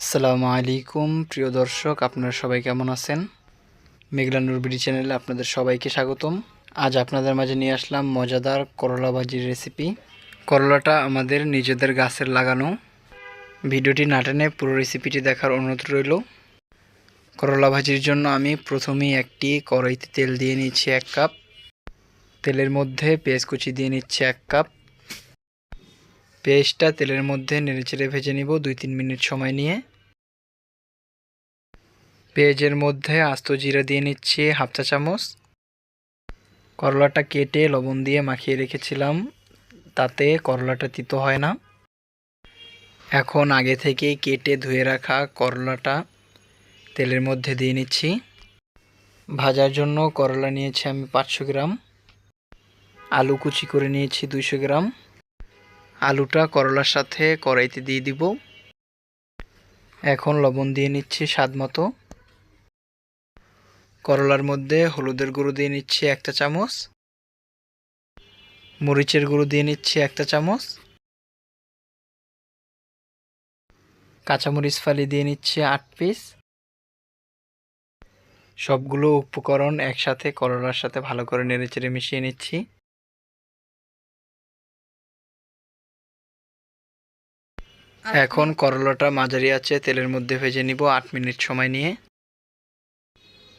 আসসালামু আলাইকুম, প্রিয় দর্শক, আপনারা সবাই কেমন আছেন? মেঘলা নুরবিডি চ্যানেলে আপনাদের সবাইকে স্বাগতম। আজ আপনাদের মাঝে নিয়ে আসলাম মজাদার করলা ভাজির রেসিপি। করলাটা আমাদের নিজেদের গাছের লাগানো। ভিডিওটি না টেনে পুরো রেসিপিটি দেখার অনুরোধ রইল। করলা ভাজির জন্য আমি প্রথমেই একটি কড়াইতে তেল দিয়ে নিচ্ছি এক কাপ। তেলের মধ্যে পেঁয়াজ কুচি দিয়ে নিচ্ছি এক কাপ। পেঁয়াজটা তেলের মধ্যে নেড়েচেড়ে ভেজে নিব দুই তিন মিনিট সময় নিয়ে। পেঁয়াজের মধ্যে আস্ত জিরা দিয়ে নিচ্ছি হাফ চা চামচ। করলাটা কেটে লবণ দিয়ে মাখিয়ে রেখেছিলাম, তাতে করলাটা তিতো হয় না। এখন আগে থেকেই কেটে ধুয়ে রাখা করলাটা তেলের মধ্যে দিয়ে নিচ্ছি। ভাজার জন্য করলা নিয়েছি আমি পাঁচশো গ্রাম, আলু কুচি করে নিয়েছি দুইশো গ্রাম। আলুটা করলার সাথে কড়াইতে দিয়ে দিব। এখন লবণ দিয়ে নিচ্ছি স্বাদ মতো। করলার মধ্যে হলুদের গুঁড়ো দিয়ে নিচ্ছি একটা চামচ। মরিচের গুঁড়ো দিয়ে নিচ্ছি একটা চামচ। কাঁচামরিচ ফালি দিয়ে নিচ্ছি আট পিস। সবগুলো উপকরণ একসাথে করলার সাথে ভালো করে নেড়েচেড়ে মিশিয়ে নিচ্ছি। এখন করলাটা মাঝারি আছে, তেলের মধ্যে ভেজে নিব আট মিনিট সময় নিয়ে।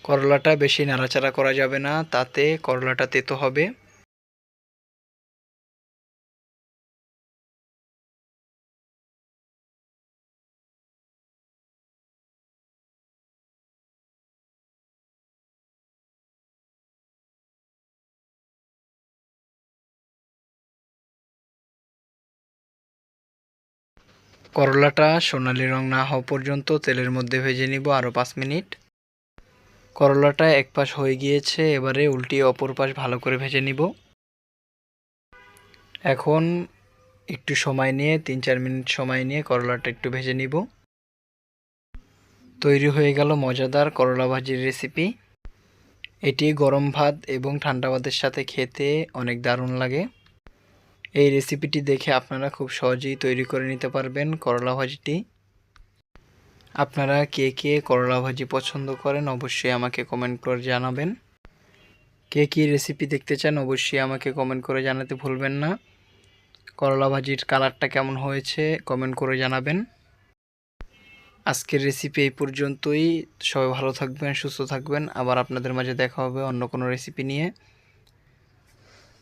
করলাটা বেশি নাড়াচাড়া করা যাবে না, তাতে করলাটা তেতো হবে। করলাটা সোনালি রং না হওয়া পর্যন্ত তেলের মধ্যে ভেজে নিব আরও পাঁচ মিনিট। করলাটা এক পাশ হয়ে গিয়েছে, এবারে উল্টিয়ে অপর পাশ ভালো করে ভেজে নিব। এখন একটু সময় নিয়ে, তিন চার মিনিট সময় নিয়ে করলাটা একটু ভেজে নিব। তৈরি হয়ে গেল মজাদার করলা ভাজির রেসিপি এটি গরম ভাত এবং ঠান্ডা ভাতের সাথে খেতে অনেক দারুণ লাগে। এই রেসিপিটি দেখে আপনারা খুব সহজেই তৈরি করে নিতে পারবেন করলা ভাজিটি। আপনারা কে কে করলা ভাজি পছন্দ করেন অবশ্যই আমাকে কমেন্ট করে জানাবেন। কে কী রেসিপি দেখতে চান অবশ্যই আমাকে কমেন্ট করে জানাতে ভুলবেন না। করলা ভাজির কালারটা কেমন হয়েছে কমেন্ট করে জানাবেন। আজকের রেসিপি এই পর্যন্তই। সবাই ভালো থাকবেন, সুস্থ থাকবেন। আবার আপনাদের মাঝে দেখা হবে অন্য কোনো রেসিপি নিয়ে।